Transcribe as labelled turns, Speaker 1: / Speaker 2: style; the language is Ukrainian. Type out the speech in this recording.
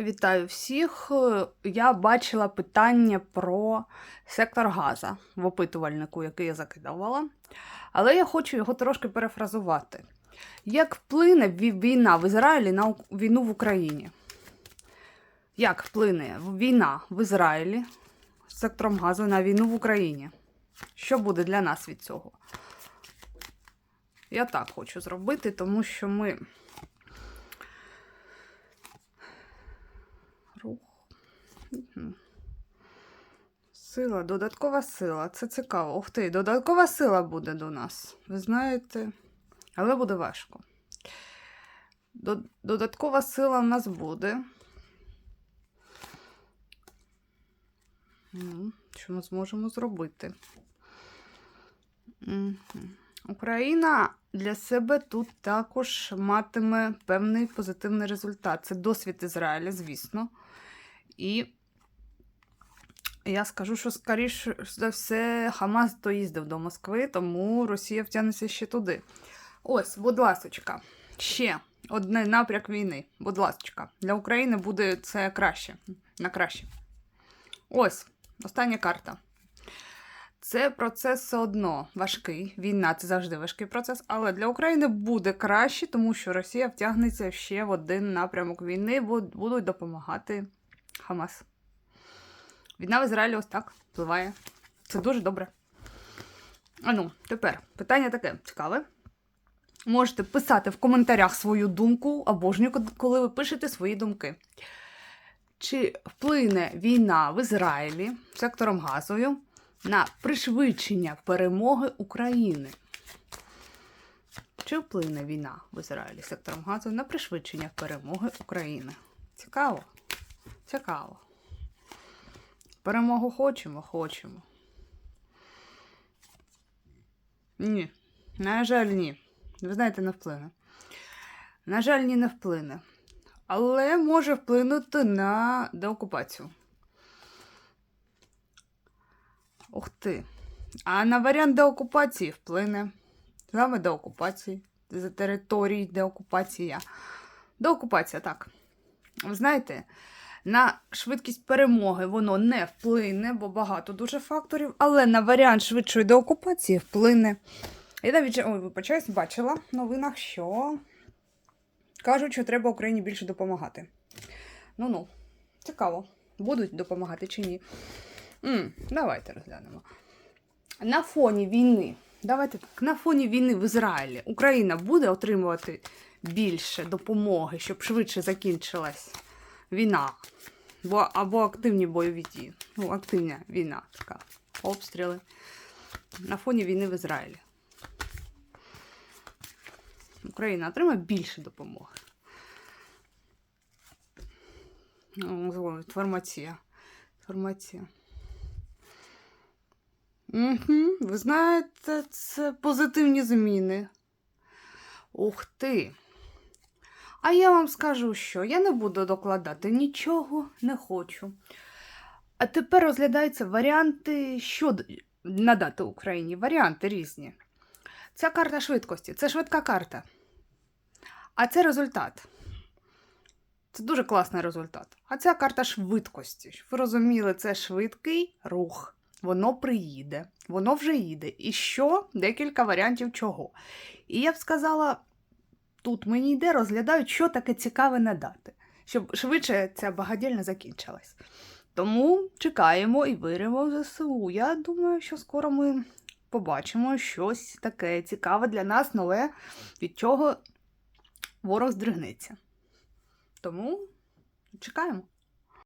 Speaker 1: Вітаю всіх. Я бачила питання про сектор Газа в опитувальнику, який я закидувала. Але я хочу його трошки перефразувати. Як вплине війна в Ізраїлі на війну в Україні? Як вплине війна в Ізраїлі з сектором газу на війну в Україні? Що буде для нас від цього? Я так хочу зробити, тому що ми. Рух. Мгм. Сила, додаткова сила. Це цікаво. Ух ти, додаткова сила буде до нас. Ви знаєте, але буде важко. Додаткова сила в нас буде. Що ми зможемо зробити? Україна для себе тут також матиме певний позитивний результат. Це досвід Ізраїля, звісно. І я скажу, що скоріше за все Хамас доїздив до Москви, тому Росія втягнеться ще туди. Ось, будь ласочка, ще одне напряк війни. Будь ласочка, для України буде це краще. На краще. Ось, остання карта. Це процес все одно важкий. Війна це завжди важкий процес, але для України буде краще, тому що Росія втягнеться ще в один напрямок війни, будуть допомагати Хамас. Війна в Ізраїлі ось так впливає. Це дуже добре. А ну, тепер питання таке цікаве. Можете писати в коментарях свою думку, обожнюю, коли ви пишете свої думки. Чи вплине війна в Ізраїлі сектором газою на пришвидшення перемоги України? Чи вплине війна в Ізраїлі сектором газу на пришвидшення перемоги України? Цікаво. Цікаво. Перемогу хочемо, хочемо. Ні. На жаль, ні. Ви знаєте, не вплине. На жаль, ні, не вплине. Але може вплинути на деокупацію. Ух ти. А на варіант деокупації вплине. Саме деокупації. З територій деокупація. Деокупація, так. Ви знаєте, на швидкість перемоги воно не вплине, бо багато дуже факторів, але на варіант швидшої деокупації вплине. Я навіть ой, вибачаюсь, бачила в новинах, що кажуть, що треба Україні більше допомагати. Ну ну, цікаво, будуть допомагати чи ні. м давайте розглянемо. На фоні війни, давайте так, на фоні війни в Ізраїлі Україна буде отримувати більше допомоги, щоб швидше закінчилась війна. Бо, або активні бойові дії. Ну, активна війна така. Обстріли. На фоні війни в Ізраїлі. Україна отримає більше допомоги. О, Інформація. Інформація. Угу. Ви знаєте, це позитивні зміни. Ух ти! А я вам скажу, що я не буду докладати нічого, не хочу. А тепер розглядаються варіанти, що надати Україні. Варіанти різні. Ця карта швидкості це швидка карта. А це результат. Це дуже класний результат. А ця карта швидкості. Ви розуміли, це швидкий рух. Воно приїде, воно вже їде. І що? Декілька варіантів чого. І я б сказала, тут мені йде, розглядають, що таке цікаве надати, щоб швидше ця багадільня закінчилась. Тому чекаємо і виримо в ЗСУ. Я думаю, що скоро ми побачимо щось таке цікаве для нас, нове, від чого ворог здригнеться. Тому чекаємо.